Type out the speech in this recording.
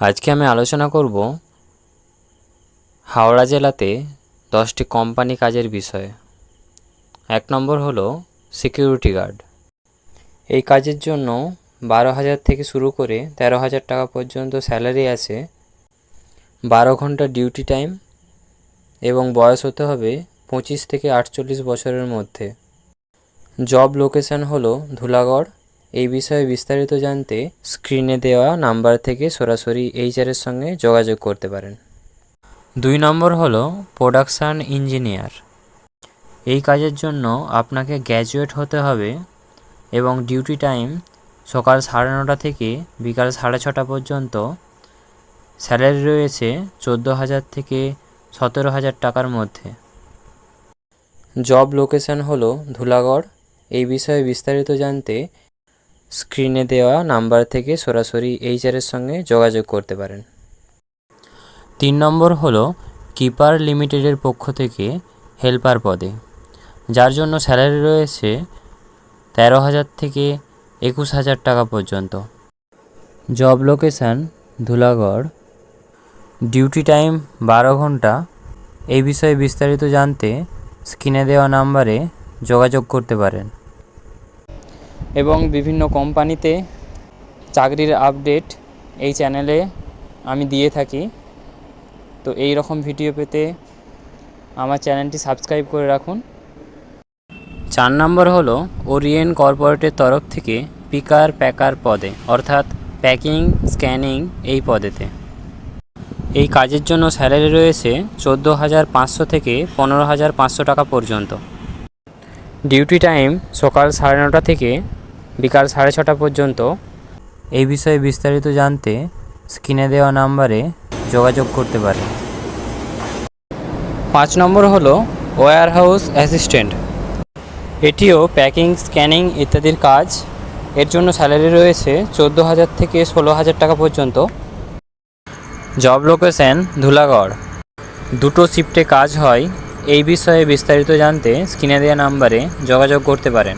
আজকে আমি আলোচনা করব হাওড়া জেলাতে দশটি কোম্পানি কাজের বিষয়ে। এক নম্বর হলো সিকিউরিটি গার্ড। এই কাজের জন্য বারো হাজার থেকে শুরু করে তেরো হাজার টাকা পর্যন্ত স্যালারি আছে, বারো ঘণ্টা ডিউটি টাইম এবং বয়স হতে হবে পঁচিশ থেকে আটচল্লিশ বছরের মধ্যে। জব লোকেশন হলো ধুলাগড় এই বিষয়ে বিস্তারিত জানতে স্ক্রিনে দেওয়া নাম্বার থেকে সরাসরি এইচআরের সঙ্গে যোগাযোগ করতে পারেন। দুই নম্বর হলো প্রোডাকশান ইঞ্জিনিয়ার এই কাজের জন্য আপনাকে গ্র্যাজুয়েট হতে হবে এবং ডিউটি টাইম সকাল সাড়ে নটা থেকে বিকাল সাড়ে ছটা পর্যন্ত। স্যালারি রয়েছে চোদ্দ হাজার থেকে সতেরো হাজার টাকার মধ্যে। জব লোকেশন হলো ধুলাগড়। এই বিষয়ে বিস্তারিত জানতে স্ক্রিনে দেওয়া নাম্বার থেকে সরাসরি এইচআরের সঙ্গে যোগাযোগ করতে পারেন। তিন নম্বর হলো কিপার লিমিটেডের পক্ষ থেকে হেল্পার পদে। যার জন্য স্যালারি রয়েছে তেরো হাজার থেকে একুশ হাজার টাকা পর্যন্ত। Job location Dhulagarh. Duty time বারো ঘণ্টা। এই বিষয়ে বিস্তারিত জানতে স্ক্রিনে দেওয়া নাম্বারে যোগাযোগ করতে পারেন। এবং বিভিন্ন কোম্পানিতে চাকরির আপডেট এই চ্যানেলে আমি দিয়ে থাকি। তো এই রকম ভিডিও পেতে আমার চ্যানেলটি সাবস্ক্রাইব করে রাখুন। চার নম্বর হলো ওরিয়েন কর্পোরেটের তরফ থেকে পিকার প্যাকার পদে, অর্থাৎ প্যাকিং, স্ক্যানিং এই পদেতে। এই কাজের জন্য স্যালারি রয়েছে চোদ্দ হাজার পাঁচশো থেকে পনেরো হাজার পাঁচশো টাকা পর্যন্ত। ডিউটি টাইম সকাল সাড়ে নটা থেকে বিকাল সাড়ে ছটা পর্যন্ত। এই বিষয়ে বিস্তারিত জানতে স্ক্রিনে দেওয়া নাম্বারে যোগাযোগ করতে পারেন। পাঁচ নম্বর হলো ওয়্যার হাউস অ্যাসিস্ট্যান্ট। এটিও প্যাকিং স্ক্যানিং ইত্যাদির কাজ। এর জন্য স্যালারি রয়েছে চোদ্দ হাজার থেকে ষোলো হাজার টাকা পর্যন্ত। Job location Dhulagarh. দুটো শিফটে কাজ হয়। এই বিষয়ে বিস্তারিত জানতে স্ক্রিনে দেওয়া নাম্বারে যোগাযোগ করতে পারেন।